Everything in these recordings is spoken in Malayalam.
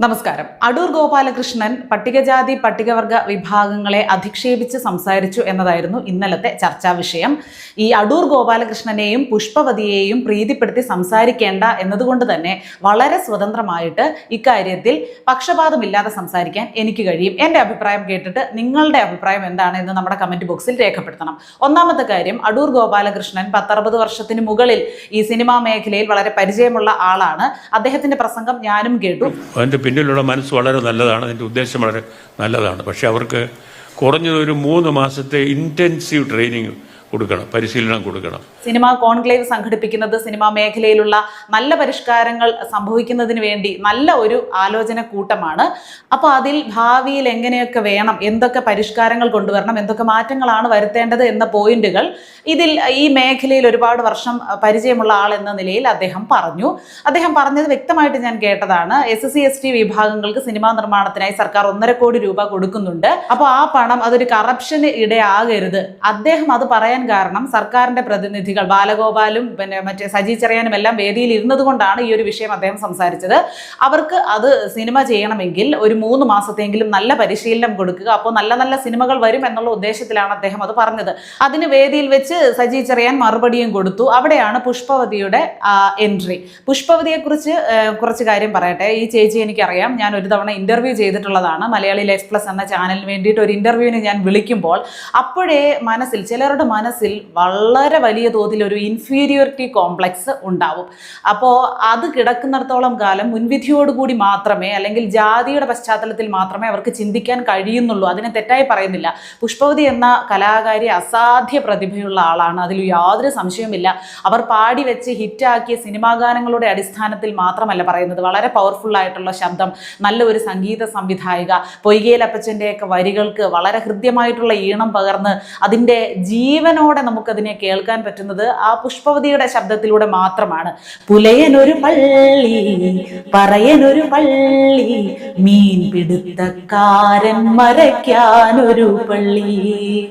നമസ്കാരം. അടൂർ ഗോപാലകൃഷ്ണൻ പട്ടികജാതി പട്ടികവർഗ വിഭാഗങ്ങളെ അധിക്ഷേപിച്ച് സംസാരിച്ചു എന്നതായിരുന്നു ഇന്നലത്തെ ചർച്ചാ വിഷയം. ഈ അടൂർ ഗോപാലകൃഷ്ണനെയും പുഷ്പവതിയെയും പ്രീതിപ്പെടുത്തി സംസാരിക്കേണ്ട എന്നതുകൊണ്ട് തന്നെ വളരെ സ്വതന്ത്രമായിട്ട് ഇക്കാര്യത്തിൽ പക്ഷപാതമില്ലാതെ സംസാരിക്കാൻ എനിക്ക് കഴിയും. എന്റെ അഭിപ്രായം കേട്ടിട്ട് നിങ്ങളുടെ അഭിപ്രായം എന്താണ് എന്ന് നമ്മുടെ കമന്റ് ബോക്സിൽ രേഖപ്പെടുത്തണം. ഒന്നാമത്തെ കാര്യം അടൂർ ഗോപാലകൃഷ്ണൻ പത്തറുപത് വർഷത്തിന് മുകളിൽ ഈ സിനിമാ മേഖലയിൽ വളരെ പരിചയമുള്ള ആളാണ്. അദ്ദേഹത്തിന്റെ പ്രസംഗം ഞാനും കേട്ടു. പിന്നിലുള്ള മനസ്സ് വളരെ നല്ലതാണ്. അതിന്റെ ഉദ്ദേശം വളരെ നല്ലതാണ്. പക്ഷേ അവർക്ക് കുറഞ്ഞത് ഒരു മൂന്ന് മാസത്തെ ഇന്റൻസീവ് ട്രെയിനിങ് കൊടുക്കണം പരിശീലനം കൊടുക്കണം. സിനിമ കോൺക്ലേവ് സംഘടിപ്പിക്കുന്നത് സിനിമാ മേഖലയിലുള്ള നല്ല പരിഷ്കാരങ്ങൾ സംഭവിക്കുന്നതിന് വേണ്ടി നല്ല ഒരു ആലോചന കൂട്ടമാണ്. അപ്പോൾ അതിൽ ഭാവിയിൽ എങ്ങനെയൊക്കെ വേണം എന്തൊക്കെ പരിഷ്കാരങ്ങൾ കൊണ്ടുവരണം എന്തൊക്കെ മാറ്റങ്ങളാണ് വരുത്തേണ്ടത് എന്ന പോയിന്റുകൾ ഇതിൽ ഈ മേഖലയിൽ ഒരുപാട് വർഷം പരിചയമുള്ള ആൾ എന്ന നിലയിൽ അദ്ദേഹം പറഞ്ഞു. അദ്ദേഹം പറഞ്ഞത് വ്യക്തമായിട്ട് ഞാൻ കേട്ടതാണ്. എസ് സി എസ് ടി വിഭാഗങ്ങൾക്ക് സിനിമാ നിർമ്മാണത്തിനായി സർക്കാർ ഒന്നര കോടി രൂപ കൊടുക്കുന്നുണ്ട്. അപ്പോൾ ആ പണം അതൊരു കറപ്ഷന് ഇടയാകരുത്. അദ്ദേഹം അത് പറയാൻ കാരണം സർക്കാരിന്റെ പ്രതിനിധികൾ ബാലഗോപാലും പിന്നെ മറ്റേ സജി ചെറിയാനും എല്ലാം വേദിയിൽ ഇരുന്നത് കൊണ്ടാണ് ഈ ഒരു വിഷയം അദ്ദേഹം സംസാരിച്ചത്. അവർക്ക് അത് സിനിമ ചെയ്യണമെങ്കിൽ ഒരു മൂന്ന് മാസത്തെങ്കിലും നല്ല പരിശീലനം കൊടുക്കുക. അപ്പോൾ നല്ല നല്ല സിനിമകൾ വരും എന്നുള്ള ഉദ്ദേശത്തിലാണ് അദ്ദേഹം അത് പറഞ്ഞത്. അതിന് വേദിയിൽ വെച്ച് സജി ചെറിയാൻ മറുപടിയും കൊടുത്തു. അവിടെയാണ് പുഷ്പവതിയുടെ എൻട്രി പുഷ്പവതിയെക്കുറിച്ച് കുറച്ച് കാര്യം പറയട്ടെ. ഈ ചേച്ചി എനിക്കറിയാം. ഞാൻ ഒരു തവണ ഇന്റർവ്യൂ ചെയ്തിട്ടുള്ളതാണ്. മലയാളി ലൈഫ് പ്ലസ് എന്ന ചാനലിന് വേണ്ടിയിട്ട് ഒരു ഇന്റർവ്യൂവിന് ഞാൻ വിളിക്കുമ്പോൾ അപ്പോഴേ മനസ്സിൽ ചിലരുടെ മനസ്സിൽ വളരെ വലിയ തോതിൽ ഒരു ഇൻഫീരിയോറിറ്റി കോംപ്ലക്സ് ഉണ്ടാവും. അപ്പോൾ അത് കിടക്കുന്നിടത്തോളം കാലം മുൻവിധിയോടുകൂടി മാത്രമേ അല്ലെങ്കിൽ ജാതിയുടെ പശ്ചാത്തലത്തിൽ മാത്രമേ അവർക്ക് ചിന്തിക്കാൻ കഴിയുന്നുള്ളൂ. അതിനെ തെറ്റായി പറയുന്നില്ല. പുഷ്പവതി എന്ന കലാകാരി അസാധ്യ പ്രതിഭയുള്ള ആളാണ്. അതിൽ യാതൊരു സംശയവുമില്ല. അവർ പാടി വെച്ച് ഹിറ്റാക്കിയ സിനിമാ ഗാനങ്ങളുടെ അടിസ്ഥാനത്തിൽ മാത്രമല്ല പറയുന്നത്. വളരെ പവർഫുൾ ആയിട്ടുള്ള ശബ്ദം നല്ല ഒരു സംഗീത സംവിധായിക പൊയ്കയിലപ്പച്ചന്റെയൊക്കെ വരികൾക്ക് വളരെ ഹൃദ്യമായിട്ടുള്ള ഈണം പകർന്ന് അതിന്റെ ജീവനോടെ നമുക്കതിനെ കേൾക്കാൻ പറ്റുന്നത് ആ പുഷ്പവതിയുടെ ശബ്ദത്തിലൂടെ മാത്രമാണ്. പുലയനൊരു പള്ളി പറയനൊരു പള്ളി മീൻ പിടുത്തക്കാരൻ മരയ്ക്കാനൊരു പള്ളി.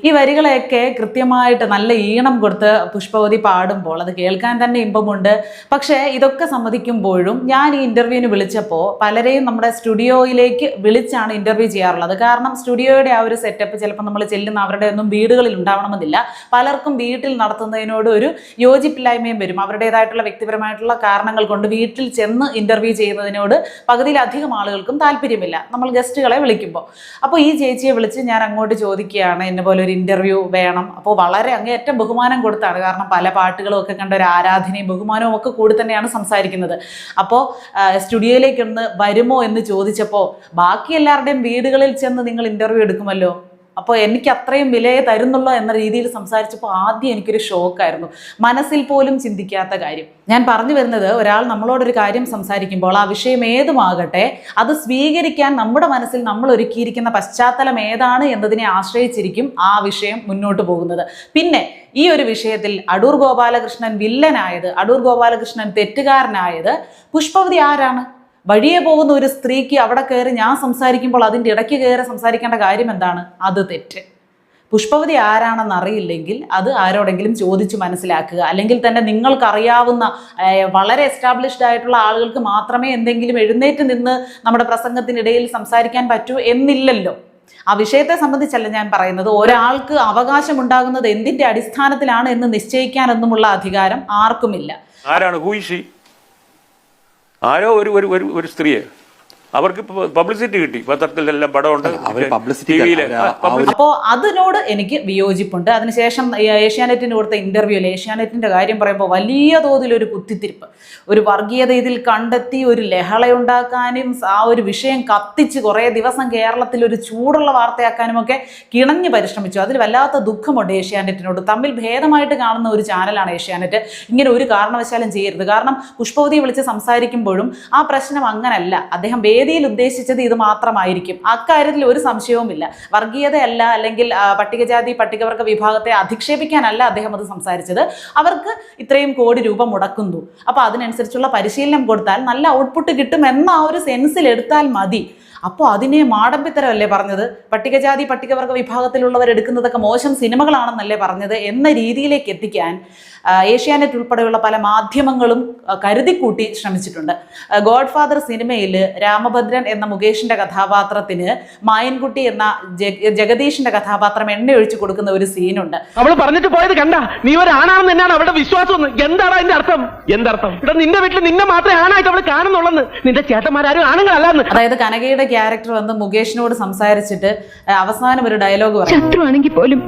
ഈ വരികളെയൊക്കെ കൃത്യമായിട്ട് നല്ല ഈണം കൊടുത്ത് പുഷ്പവതി പാടുമ്പോൾ അത് കേൾക്കാൻ തന്നെ ഇമ്പമുണ്ട്. പക്ഷേ ഇതൊക്കെ സമ്മതിക്കുമ്പോഴും ഞാൻ ഈ ഇന്റർവ്യൂവിന് വിളിച്ചപ്പോൾ പലരെയും നമ്മുടെ സ്റ്റുഡിയോയിലേക്ക് വിളിച്ചാണ് ഇന്റർവ്യൂ ചെയ്യാറുള്ളത്. കാരണം സ്റ്റുഡിയോയുടെ ആ ഒരു സെറ്റപ്പ് ചിലപ്പോൾ നമ്മൾ ചെല്ലുന്ന അവരുടെ ഒന്നും വീടുകളിൽ ഉണ്ടാവണമെന്നില്ല. പലർക്കും വീട്ടിൽ നടത്തുന്നതിനോട് ഒരു യോജിപ്പില്ലായ്മയും വരും. അവരുടേതായിട്ടുള്ള വ്യക്തിപരമായിട്ടുള്ള കാരണങ്ങൾ കൊണ്ട് വീട്ടിൽ ചെന്ന് ഇന്റർവ്യൂ ചെയ്യുന്നതിനോട് പകുതിയിലധികം ആളുകൾക്കും താല്പര്യമില്ല. നമ്മൾ ഗസ്റ്റുകളെ വിളിക്കുമ്പോൾ അപ്പോൾ ഈ ചേച്ചിയെ വിളിച്ച് ഞാൻ അങ്ങോട്ട് ചോദിക്കുകയാണ് എന്നെ പോലെ ഒരു ഇന്റർവ്യൂ വേണം. അപ്പോൾ വളരെ അങ്ങേയറ്റം ബഹുമാനം കൊടുത്താണ്. കാരണം പല പാട്ടുകളും ഒക്കെ കണ്ട ഒരു ആരാധനയും ബഹുമാനവും ഒക്കെ കൂടി തന്നെയാണ് സംസാരിക്കുന്നത്. അപ്പോൾ സ്റ്റുഡിയോയിലേക്കൊന്ന് വരുമോ എന്ന് ചോദിച്ചപ്പോൾ ബാക്കി എല്ലാവരുടെയും വീടുകളിൽ ചെന്ന് നിങ്ങൾ ഇന്റർവ്യൂ എടുക്കുമല്ലോ. അപ്പോൾ എനിക്ക് അത്രയും വിലയെ തരുന്നുള്ളൂ എന്ന രീതിയിൽ സംസാരിച്ചപ്പോൾ ആദ്യം എനിക്കൊരു ഷോക്കായിരുന്നു. മനസ്സിൽ പോലും ചിന്തിക്കാത്ത കാര്യം. ഞാൻ പറഞ്ഞു വരുന്നത് ഒരാൾ നമ്മളോടൊരു കാര്യം സംസാരിക്കുമ്പോൾ ആ വിഷയം ഏതുമാകട്ടെ അത് സ്വീകരിക്കാൻ നമ്മുടെ മനസ്സിൽ നമ്മൾ ഒരുക്കിയിരിക്കുന്ന പശ്ചാത്തലം ഏതാണ് എന്നതിനെ ആശ്രയിച്ചിരിക്കും ആ വിഷയം മുന്നോട്ട് പോകുന്നത്. പിന്നെ ഈ ഒരു വിഷയത്തിൽ അടൂർ ഗോപാലകൃഷ്ണൻ വില്ലനായത് അടൂർ ഗോപാലകൃഷ്ണൻ തെറ്റുകാരനായത് പുഷ്പവതി ആരാണ്? വഴിയെ പോകുന്ന ഒരു സ്ത്രീക്ക് അവിടെ കയറി ഞാൻ സംസാരിക്കുമ്പോൾ അതിന്റെ ഇടയ്ക്ക് കയറി സംസാരിക്കേണ്ട കാര്യം എന്താണ്? അത് തെറ്റ്. പുഷ്പവതി ആരാണെന്ന് അറിയില്ലെങ്കിൽ അത് ആരോടെങ്കിലും ചോദിച്ചു മനസ്സിലാക്കുക. അല്ലെങ്കിൽ തന്നെ നിങ്ങൾക്കറിയാവുന്ന വളരെ എസ്റ്റാബ്ലിഷ്ഡ് ആയിട്ടുള്ള ആളുകൾക്ക് മാത്രമേ എന്തെങ്കിലും എഴുന്നേറ്റ് നിന്ന് നമ്മുടെ പ്രസംഗത്തിനിടയിൽ സംസാരിക്കാൻ പറ്റൂ എന്നില്ലല്ലോ. ആ വിഷയത്തെ സംബന്ധിച്ചല്ല ഞാൻ പറയുന്നത്. ഒരാൾക്ക് അവകാശമുണ്ടാകുന്നത് എന്തിന്റെ അടിസ്ഥാനത്തിലാണ് എന്ന് നിശ്ചയിക്കാനൊന്നുമുള്ള അധികാരം ആർക്കുമില്ല. ആരാണ്? ആരോ ഒരു ഒരു ഒരു സ്ത്രീയെ അവർക്ക് പബ്ലിസിറ്റി കിട്ടി. പത്രത്തിലെല്ലാം പടമുണ്ട്. അപ്പോൾ അതിനോട് എനിക്ക് വിയോജിപ്പുണ്ട്. അതിനുശേഷം ഏഷ്യാനെറ്റിന്റെ ഏഷ്യാനെറ്റിന് കൊടുത്ത ഇന്റർവ്യൂവിൽ ഏഷ്യാനെറ്റിന്റെ കാര്യം പറയുമ്പോൾ വലിയ തോതിൽ ഒരു കുത്തിത്തിരിപ്പ്. ഒരു വർഗീയത ഇതിൽ കണ്ടെത്തി ഒരു ലഹളയുണ്ടാക്കാനും ആ ഒരു വിഷയം കത്തിച്ച് കുറേ ദിവസം കേരളത്തിൽ ഒരു ചൂടുള്ള വാർത്തയാക്കാനും ഒക്കെ കിണഞ്ഞ് പരിശ്രമിച്ചു. അതിൽ വല്ലാത്ത ദുഃഖമുണ്ട് ഏഷ്യാനെറ്റിനോട്. തമ്മിൽ ഭേദമായിട്ട് കാണുന്ന ഒരു ചാനലാണ് ഏഷ്യാനെറ്റ്. ഇങ്ങനെ ഒരു കാരണവശാലും ചെയ്യരുത്. കാരണം പുഷ്പവതിയെ വിളിച്ച് സംസാരിക്കുമ്പോഴും ആ പ്രശ്നം അങ്ങനല്ല. അദ്ദേഹം വേദിയിൽ ഉദ്ദേശിച്ചത് ഇത് മാത്രമായിരിക്കും. അക്കാര്യത്തിൽ ഒരു സംശയവുമില്ല. വർഗീയതയല്ല അല്ലെങ്കിൽ പട്ടികജാതി പട്ടികവർഗ വിഭാഗത്തെ അധിക്ഷേപിക്കാനല്ല അദ്ദേഹം അത് സംസാരിച്ചത്. അവർക്ക് ഇത്രയും കോടി രൂപ മുടക്കുന്നു. അപ്പോൾ അതിനനുസരിച്ചുള്ള പരിശീലനം കൊടുത്താൽ നല്ല ഔട്ട്പുട്ട് കിട്ടും എന്ന ആ ഒരു സെൻസിൽ എടുത്താൽ മതി. അപ്പോൾ അതിനെ മാടമ്പിത്തരമല്ലേ പറഞ്ഞത്? പട്ടികജാതി പട്ടികവർഗ വിഭാഗത്തിലുള്ളവർ എടുക്കുന്നതൊക്കെ മോശം സിനിമകളാണെന്നല്ലേ പറഞ്ഞത്? എന്ന രീതിയിലേക്ക് എത്തിക്കാൻ ഏഷ്യാനെറ്റ് ഉൾപ്പെടെയുള്ള പല മാധ്യമങ്ങളും കരുതിക്കൂട്ടി ശ്രമിച്ചിട്ടുണ്ട്. ഗോഡ്ഫാദർ ഫാദർ സിനിമയിൽ രാമഭദ്രൻ എന്ന മുകേഷിന്റെ കഥാപാത്രത്തിന് മായൻകുട്ടി എന്ന ജഗദീഷിന്റെ കഥാപാത്രം എണ്ണ ഒഴിച്ചു കൊടുക്കുന്ന ഒരു സീനുണ്ട്. നമ്മൾ പറഞ്ഞിട്ട് പോയത് കണ്ട? നീ ഒരു ആണാണെന്ന് തന്നെയാണ് അവളുടെ വിശ്വാസം എന്താണ് അതിന്റെ അർത്ഥം? എന്തർത്ഥം? ഇവിടെ നിന്റെ വീട്ടിൽ നിന്നെ മാത്രമേ ആണായിട്ട് അവൾ കാണുന്നുള്ളെന്ന്. നിന്റെ ചേട്ടന്മാരും ആണുങ്ങളല്ലാന്ന്. അതായത് കനകയുടെ ക്യാരക്ടർ വന്ന് മുകേഷിനോട് സംസാരിച്ചിട്ട് അവസാനം ഒരു ഡയലോഗ് പറഞ്ഞു ശത്രുവാണെങ്കിൽ പോലും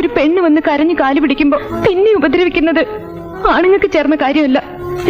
ഒരു പെണ്ണ് വന്ന് കരഞ്ഞു കാലു പിടിക്കുമ്പോ പിന്നെ ഉപദ്രവിക്കുന്നത് ആണുങ്ങൾക്ക് ചേർന്ന കാര്യമല്ല.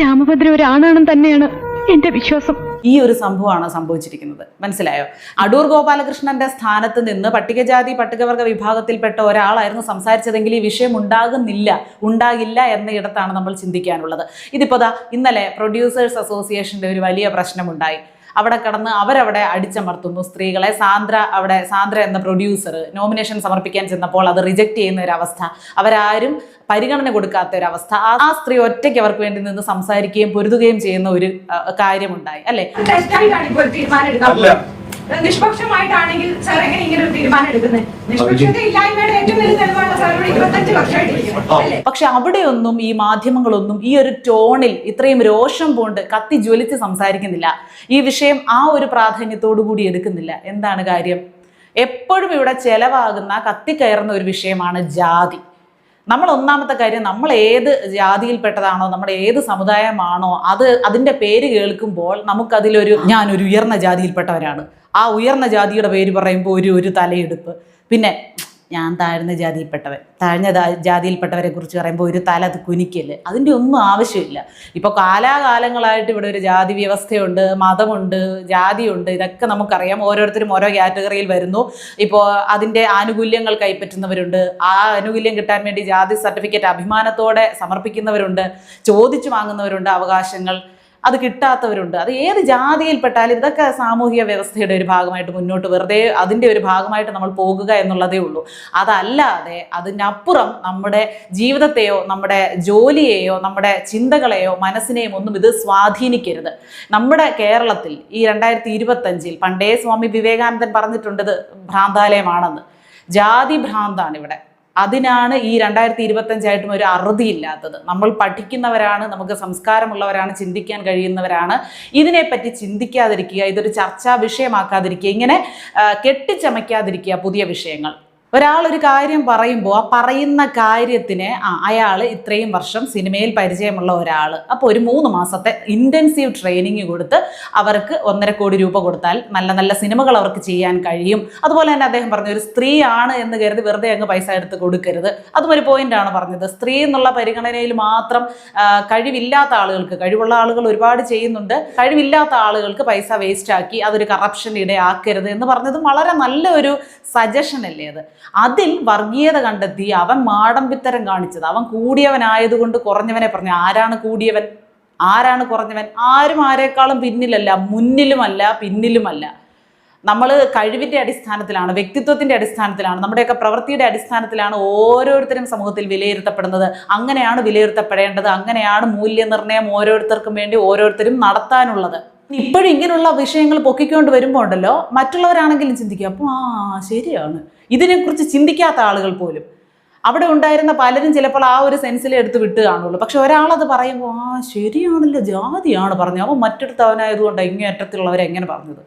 രാമഭദ്ര ഒരു ആണാണെന്ന് തന്നെയാണ് എന്റെ വിശ്വാസം. ഈ ഒരു സംഭവമാണ് സംഭവിച്ചിരിക്കുന്നത്. മനസ്സിലായോ? അടൂർ ഗോപാലകൃഷ്ണന്റെ സ്ഥാനത്ത് നിന്ന് പട്ടികജാതി പട്ടികവർഗ വിഭാഗത്തിൽപ്പെട്ട ഒരാളായിരുന്നു സംസാരിച്ചതെങ്കിൽ ഈ വിഷയം ഉണ്ടാകുന്നില്ല ഉണ്ടാകില്ല എന്ന ഇടത്താണ് നമ്മൾ ചിന്തിക്കാനുള്ളത്. ഇതിപ്പോ ഇന്നലെ പ്രൊഡ്യൂസേഴ്സ് അസോസിയേഷന്റെ ഒരു വലിയ പ്രശ്നമുണ്ടായി. അവിടെ കടന്ന് അവരവിടെ അടിച്ചമർത്തുന്നു സ്ത്രീകളെ. സാന്ദ്ര അവിടെ സാന്ദ്ര എന്ന പ്രൊഡ്യൂസർ നോമിനേഷൻ സമർപ്പിക്കാൻ ചെന്നപ്പോൾ അത് റിജക്റ്റ് ചെയ്യുന്ന ഒരു അവസ്ഥ അവരാരും പരിഗണന കൊടുക്കാത്ത ഒരു അവസ്ഥ ആ- ആ സ്ത്രീ ഒറ്റയ്ക്ക് അവർക്ക് വേണ്ടി നിന്ന് സംസാരിക്കുകയും പൊരുതുകയും ചെയ്യുന്ന ഒരു കാര്യമുണ്ടായി. അല്ലെ? നിഷ്പക്ഷമായിട്ടാണെങ്കിൽ സാർ എങ്ങനെ ഇങ്ങനെ ഒരു തീരുമാനം എടുക്കുന്നത് നിഷ്പക്ഷത ഇല്ലായ്മയുടെ ഏറ്റവും വലിയ തെളിവാണ് സാർ ഇവിടെ ഇരുപത്തഞ്ച് വർഷമായിട്ടിരിക്കുന്നത് പക്ഷെ അവിടെയൊന്നും ഈ മാധ്യമങ്ങളൊന്നും ഈ ഒരു ടോണിൽ ഇത്രയും രോഷം പോണ്ട് കത്തി ജ്വലിച്ച് സംസാരിക്കുന്നില്ല. ഈ വിഷയം ആ ഒരു പ്രാധാന്യത്തോടു കൂടി എടുക്കുന്നില്ല. എന്താണ് കാര്യം? എപ്പോഴും ഇവിടെ ചെലവാകുന്ന കത്തിക്കയറുന്ന ഒരു വിഷയമാണ് ജാതി. നമ്മൾ ഒന്നാമത്തെ കാര്യം നമ്മൾ ഏത് ജാതിയിൽപ്പെട്ടതാണോ നമ്മുടെ ഏത് സമുദായമാണോ അത് അതിന്റെ പേര് കേൾക്കുമ്പോൾ നമുക്കതിലൊരു ഞാനൊരു ഉയർന്ന ജാതിയിൽപ്പെട്ടവരാണ്. ആ ഉയർന്ന ജാതിയുടെ പേര് പറയുമ്പോൾ ഒരു ഒരു തലയെടുപ്പ്. പിന്നെ ഞാൻ താഴ്ന്ന ജാതിയിൽപ്പെട്ടവൻ. താഴ്ന്ന ജാതിയിൽപ്പെട്ടവരെ കുറിച്ച് പറയുമ്പോൾ ഒരു തല അത് കുനിക്കൽ. അതിന്റെ ഒന്നും ആവശ്യമില്ല. ഇപ്പോൾ കാലാകാലങ്ങളായിട്ട് ഇവിടെ ഒരു ജാതി വ്യവസ്ഥയുണ്ട് മതമുണ്ട് ജാതിയുണ്ട്. ഇതൊക്കെ നമുക്കറിയാം. ഓരോരുത്തരും ഓരോ കാറ്റഗറിയിൽ വരുന്നു. ഇപ്പോൾ അതിന്റെ ആനുകൂല്യങ്ങൾ കൈപ്പറ്റുന്നവരുണ്ട്. ആ ആനുകൂല്യം കിട്ടാൻ വേണ്ടി ജാതി സർട്ടിഫിക്കറ്റ് അഭിമാനത്തോടെ സമർപ്പിക്കുന്നവരുണ്ട്. ചോദിച്ചു വാങ്ങുന്നവരുണ്ട് അവകാശങ്ങൾ. അത് കിട്ടാത്തവരുണ്ട്. അത് ഏത് ജാതിയിൽപ്പെട്ടാലും ഇതൊക്കെ സാമൂഹിക വ്യവസ്ഥയുടെ ഒരു ഭാഗമായിട്ട് മുന്നോട്ട് വെറുതെ അതിന്റെ ഒരു ഭാഗമായിട്ട് നമ്മൾ പോകുക എന്നുള്ളതേ ഉള്ളൂ. അതല്ലാതെ അതിനപ്പുറം നമ്മുടെ ജീവിതത്തെയോ നമ്മുടെ ജോലിയെയോ നമ്മുടെ ചിന്തകളെയോ മനസ്സിനെയും ഒന്നും ഇത് സ്വാധീനിക്കരുത്. നമ്മുടെ കേരളത്തിൽ ഈ രണ്ടായിരത്തി ഇരുപത്തഞ്ചിൽ പണ്ടേ സ്വാമി വിവേകാനന്ദൻ പറഞ്ഞിട്ടുണ്ടത് ഭ്രാന്താലയമാണെന്ന്. ജാതി ഭ്രാന്താണ് ഇവിടെ. അതിനാണ് ഈ രണ്ടായിരത്തി ഇരുപത്തഞ്ചായിട്ടും ഒരു അറുതിയില്ലാത്തത്. നമ്മൾ പഠിക്കുന്നവരാണ് നമുക്ക് സംസ്കാരമുള്ളവരാണ് ചിന്തിക്കാൻ കഴിയുന്നവരാണ്. ഇതിനെപ്പറ്റി ചിന്തിക്കാതിരിക്കുക ഇതൊരു ചർച്ചാ വിഷയമാക്കാതിരിക്കുക ഇങ്ങനെ കെട്ടിച്ചമയ്ക്കാതിരിക്കുക പുതിയ വിഷയങ്ങൾ. ഒരാൾ ഒരു കാര്യം പറയുമ്പോൾ ആ പറയുന്ന കാര്യത്തിന് അയാൾ ഇത്രയും വർഷം സിനിമയിൽ പരിചയമുള്ള ഒരാൾ അപ്പോൾ ഒരു മൂന്ന് മാസത്തെ ഇന്റൻസീവ് ട്രെയിനിങ് കൊടുത്ത് അവർക്ക് ഒന്നര കോടി രൂപ കൊടുത്താൽ നല്ല നല്ല സിനിമകൾ അവർക്ക് ചെയ്യാൻ കഴിയും. അതുപോലെ തന്നെ അദ്ദേഹം പറഞ്ഞു ഒരു സ്ത്രീയാണ് എന്ന് കരുതി വെറുതെ അങ്ങ് പൈസ എടുത്ത് കൊടുക്കരുത്. അതും ഒരു പോയിന്റാണ് പറഞ്ഞത്. സ്ത്രീ എന്നുള്ള പരിഗണനയിൽ മാത്രം കഴിവില്ലാത്ത ആളുകൾക്ക് കഴിവുള്ള ആളുകൾ ഒരുപാട് ചെയ്യുന്നുണ്ട്. കഴിവില്ലാത്ത ആളുകൾക്ക് പൈസ വേസ്റ്റ് ആക്കി അതൊരു കറപ്ഷൻ ഇടയാക്കരുത് എന്ന് പറഞ്ഞതും വളരെ നല്ലൊരു സജഷൻ അല്ലേ അത്? അതിൽ വർഗീയത കണ്ടെത്തി അവൻ മാടമ്പിത്തരം കാണിച്ചത്. അവൻ കൂടിയവനായതുകൊണ്ട് കുറഞ്ഞവനെ പറഞ്ഞു. ആരാണ് കൂടിയവൻ? ആരാണ് കുറഞ്ഞവൻ? ആരും ആരെക്കാളും പിന്നിലല്ല മുന്നിലുമല്ല പിന്നിലുമല്ല. നമ്മൾ കഴിവിന്റെ അടിസ്ഥാനത്തിലാണ് വ്യക്തിത്വത്തിന്റെ അടിസ്ഥാനത്തിലാണ് നമ്മുടെയൊക്കെ പ്രവൃത്തിയുടെ അടിസ്ഥാനത്തിലാണ് ഓരോരുത്തരും സമൂഹത്തിൽ വിലയിരുത്തപ്പെടുന്നത്. അങ്ങനെയാണ് വിലയിരുത്തപ്പെടേണ്ടത് അങ്ങനെയാണ് മൂല്യനിർണയം ഓരോരുത്തർക്കും വേണ്ടി ഓരോരുത്തരും നടത്താനുള്ളത്. ഇപ്പോഴും ഇങ്ങനെയുള്ള വിഷയങ്ങൾ പൊക്കിക്കൊണ്ട് വരുമ്പോൾ ഉണ്ടല്ലോ മറ്റുള്ളവരാണെങ്കിലും ചിന്തിക്കുക അപ്പോൾ ആ ശരിയാണ്. ഇതിനെക്കുറിച്ച് ചിന്തിക്കാത്ത ആളുകൾ പോലും. അവിടെ ഉണ്ടായിരുന്ന പലരും ചിലപ്പോൾ ആ ഒരു സെൻസിൽ എടുത്ത് വിട്ട് കാണുള്ളൂ. പക്ഷെ ഒരാളത് പറയുമ്പോൾ ആ ശരിയാണല്ലോ ജാതിയാണ് പറഞ്ഞത്. അവൻ മറ്റൊരുത്തവനായതുകൊണ്ട് ഇങ്ങനെ അറ്റത്തിലുള്ളവരെ എങ്ങനെ പറഞ്ഞത്?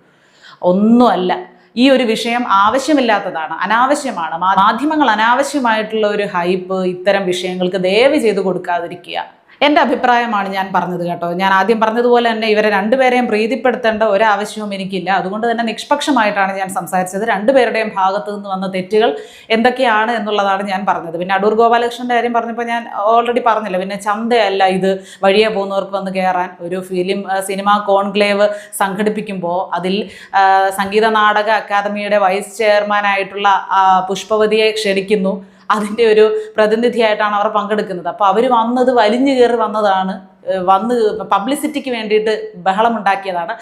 ഒന്നുമല്ല. ഈ ഒരു വിഷയം ആവശ്യമില്ലാത്തതാണ്. അനാവശ്യമാണ്. മാധ്യമങ്ങൾ അനാവശ്യമായിട്ടുള്ള ഒരു ഹൈപ്പ് ഇത്തരം വിഷയങ്ങൾക്ക് ദയവ് ചെയ്ത് കൊടുക്കാതിരിക്കുക. എന്റെ അഭിപ്രായമാണ് ഞാൻ പറഞ്ഞത് കേട്ടോ. ഞാൻ ആദ്യം പറഞ്ഞതുപോലെ തന്നെ ഇവരെ രണ്ടുപേരെയും പ്രീതിപ്പെടുത്തേണ്ട ഒരാവശ്യവും എനിക്കില്ല. അതുകൊണ്ട് തന്നെ നിഷ്പക്ഷമായിട്ടാണ് ഞാൻ സംസാരിച്ചത്. രണ്ടുപേരുടെയും ഭാഗത്ത് നിന്ന് വന്ന തെറ്റുകൾ എന്തൊക്കെയാണ് എന്നുള്ളതാണ് ഞാൻ പറഞ്ഞത്. പിന്നെ അടൂർ ഗോപാലകൃഷ്ണന്റെ കാര്യം പറഞ്ഞപ്പോൾ ഞാൻ ഓൾറെഡി പറഞ്ഞില്ല. പിന്നെ ചന്തയല്ല ഇത്. വഴിയെ പോകുന്നവർക്ക് വന്ന് കയറാൻ ഒരു ഫിലിം സിനിമ കോൺക്ലേവ് സംഘടിപ്പിക്കുമ്പോൾ അതിൽ സംഗീത നാടക അക്കാദമിയുടെ വൈസ് ചെയർമാനായിട്ടുള്ള പുഷ്പവതിയെ ക്ഷണിക്കുന്നു. അതിന്റെ ഒരു പ്രതിനിധിയായിട്ടാണ് അവർ പങ്കെടുക്കുന്നത്. അപ്പോൾ അവർ വന്നത് വലിഞ്ഞു കയറി വന്നതാണ് വന്ന് പബ്ലിസിറ്റിക്ക് വേണ്ടിയിട്ട് ബഹളമുണ്ടാക്കിയതാണ്.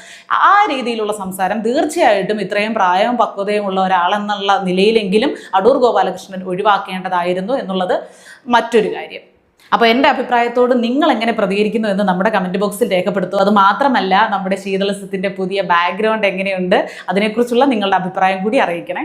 ആ രീതിയിലുള്ള സംസാരം തീർച്ചയായിട്ടും ഇത്രയും പ്രായവും പക്വതയും ഉള്ള ഒരാളെന്നുള്ള നിലയിലെങ്കിലും അടൂർ ഗോപാലകൃഷ്ണൻ ഒഴിവാക്കേണ്ടതായിരുന്നു എന്നുള്ളത് മറ്റൊരു കാര്യം. അപ്പോൾ എന്റെ അഭിപ്രായത്തോട് നിങ്ങൾ എങ്ങനെ പ്രതികരിക്കുന്നു എന്ന് നമ്മുടെ കമന്റ് ബോക്സിൽ രേഖപ്പെടുത്തും അത് മാത്രമല്ല നമ്മുടെ ശീതളസത്തിന്റെ പുതിയ ബാക്ക്ഗ്രൗണ്ട് എങ്ങനെയുണ്ട് അതിനെക്കുറിച്ചുള്ള നിങ്ങളുടെ അഭിപ്രായം കൂടി അറിയിക്കണേ.